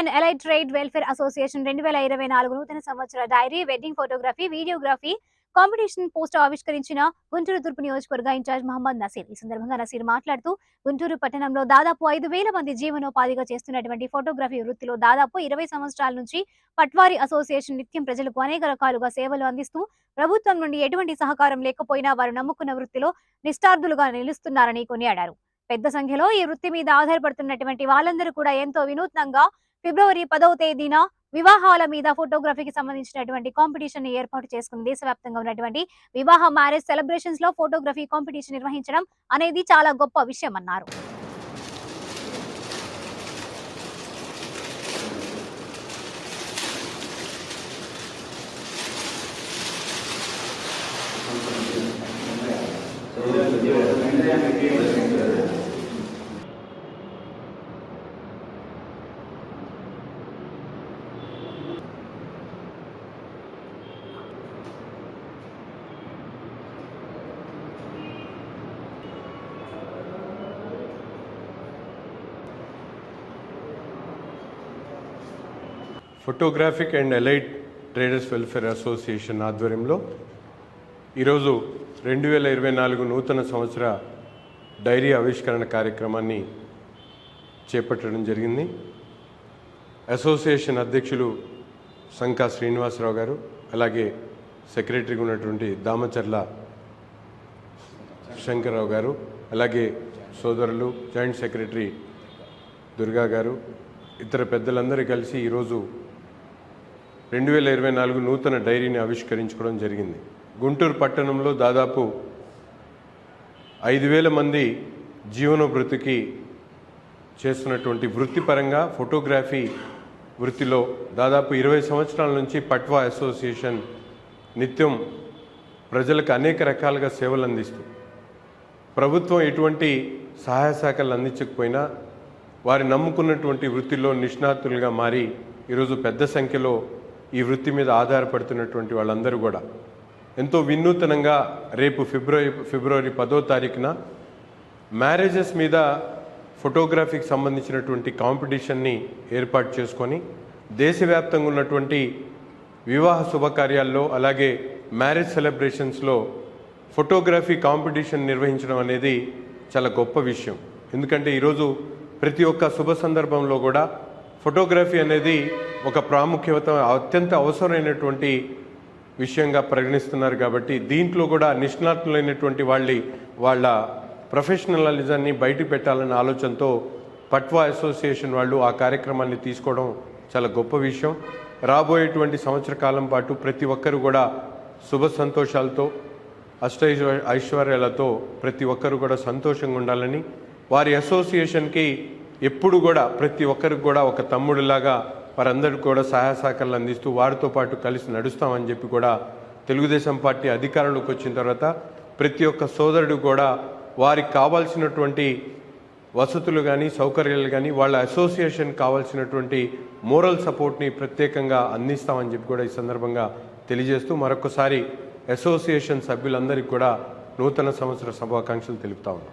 And elite trade welfare association రెండు వేల ఇరవై నాలుగు నూతన సంవత్సర diary wedding photography videography competition post ఆవిష్కరించిన గుంటూరు తూర్పు నియోజకవర్గ ఇన్ఛార్జ్ మహమ్మద్ నసీర్. ఈ సందర్భంగా నసీర్ మాట్లాడుతూ గుంటూరు పట్టణంలో దాదాపు ఐదు వేల మంది జీవనోపాధిగా చేస్తున్నటువంటి ఫోటోగ్రఫీ వృత్తిలో దాదాపు ఇరవై సంవత్సరాల నుంచి పట్వారి అసోసియేషన్ నిత్యం ప్రజలకు అనేక రకాలుగా సేవలు అందిస్తూ ప్రభుత్వం నుండి ఎటువంటి సహకారం లేకపోయినా వారు నమ్ముకున్న వృత్తిలో నిస్టార్థులుగా నిలుస్తున్నారని కొనియాడారు. పెద్ద సంఖ్యలో ఈ వృత్తి మీద ఆధారపడుతున్నటువంటి వాళ్ళందరూ కూడా ఎంతో వినూత్నంగా ఫిబ్రవరి పదవ తేదీన వివాహాల మీద ఫోటోగ్రఫీకి సంబంధించినటువంటి కాంపిటీషన్ని ఏర్పాటు చేసుకుని దేశవ్యాప్తంగా ఉన్నటువంటి వివాహ మ్యారేజ్ సెలబ్రేషన్స్లో ఫోటోగ్రఫీ కాంపిటీషన్ నిర్వహించడం అనేది చాలా గొప్ప విషయం అన్నారు. Photographic and elite traders welfare association ఆధ్వర్యంలో ఈరోజు రెండు వేల ఇరవై నాలుగు నూతన సంవత్సర డైరీ ఆవిష్కరణ కార్యక్రమాన్ని చేపట్టడం జరిగింది. అసోసియేషన్ అధ్యక్షులు సంకా శ్రీనివాసరావు గారు అలాగే సెక్రటరీగా ఉన్నటువంటి దామచర్ల శంకర్రావు గారు అలాగే సోదరులు జాయింట్ సెక్రటరీ దుర్గా గారు ఇతర పెద్దలందరూ కలిసి ఈరోజు రెండు వేల ఇరవై నాలుగు నూతన డైరీని ఆవిష్కరించుకోవడం జరిగింది. గుంటూరు పట్టణంలో దాదాపు ఐదు వేల మంది జీవనోభృతికి చేస్తున్నటువంటి వృత్తిపరంగా ఫోటోగ్రఫీ వృత్తిలో దాదాపు ఇరవై సంవత్సరాల నుంచి పట్వా అసోసియేషన్ నిత్యం ప్రజలకు అనేక రకాలుగా సేవలు అందిస్తూ ప్రభుత్వం ఎటువంటి సహాయ శాఖలు అందించకపోయినా వారి నమ్ముకున్నటువంటి వృత్తిలో నిష్ణాతులుగా మారి ఈరోజు పెద్ద సంఖ్యలో ఈ వృత్తి మీద ఆధారపడుతున్నటువంటి వాళ్ళందరూ కూడా ఎంతో వినూతనంగా రేపు ఫిబ్రవరి ఫిబ్రవరి పదో తారీఖున మ్యారేజెస్ మీద ఫోటోగ్రఫీకి సంబంధించినటువంటి కాంపిటీషన్ని ఏర్పాటు చేసుకొని దేశవ్యాప్తంగా ఉన్నటువంటి వివాహ శుభకార్యాల్లో అలాగే మ్యారేజ్ సెలబ్రేషన్స్లో ఫోటోగ్రఫీ కాంపిటీషన్ నిర్వహించడం అనేది చాలా గొప్ప విషయం. ఎందుకంటే ఈరోజు ప్రతి ఒక్క శుభ సందర్భంలో కూడా ఫోటోగ్రఫీ అనేది ఒక ప్రాముఖ్యత అత్యంత అవసరమైనటువంటి విషయంగా పరిగణిస్తున్నారు కాబట్టి దీంట్లో కూడా నిష్ణాతులైనటువంటి వాళ్ళ వాళ్ళ ప్రొఫెషనలిజాన్ని బయట పెట్టాలన్న ఆలోచనతో పట్వా అసోసియేషన్ వాళ్ళు ఆ కార్యక్రమాన్ని తీసుకోవడం చాలా గొప్ప విషయం. రాబోయేటువంటి సంవత్సర కాలం పాటు ప్రతి ఒక్కరు కూడా శుభ సంతోషాలతో అష్ట ఐశ్వర్యాలతో ప్రతి ఒక్కరు కూడా సంతోషంగా ఉండాలని వారి అసోసియేషన్కి ఎప్పుడు కూడా ప్రతి ఒక్కరికి కూడా ఒక తమ్ముడిలాగా వారందరికీ కూడా సహాయ సహకారాలు అందిస్తూ వారితో పాటు కలిసి నడుస్తామని చెప్పి కూడా తెలుగుదేశం పార్టీ అధికారంలోకి వచ్చిన తర్వాత ప్రతి ఒక్క సోదరుడు కూడా వారికి కావాల్సినటువంటి వసతులు కానీ సౌకర్యాలు కానీ వాళ్ళ అసోసియేషన్ కావాల్సినటువంటి మోరల్ సపోర్ట్ని ప్రత్యేకంగా అందిస్తామని చెప్పి కూడా ఈ సందర్భంగా తెలియజేస్తూ మరొకసారి అసోసియేషన్ సభ్యులందరికీ కూడా నూతన సంవత్సర శుభాకాంక్షలు తెలుపుతా ఉన్నాం.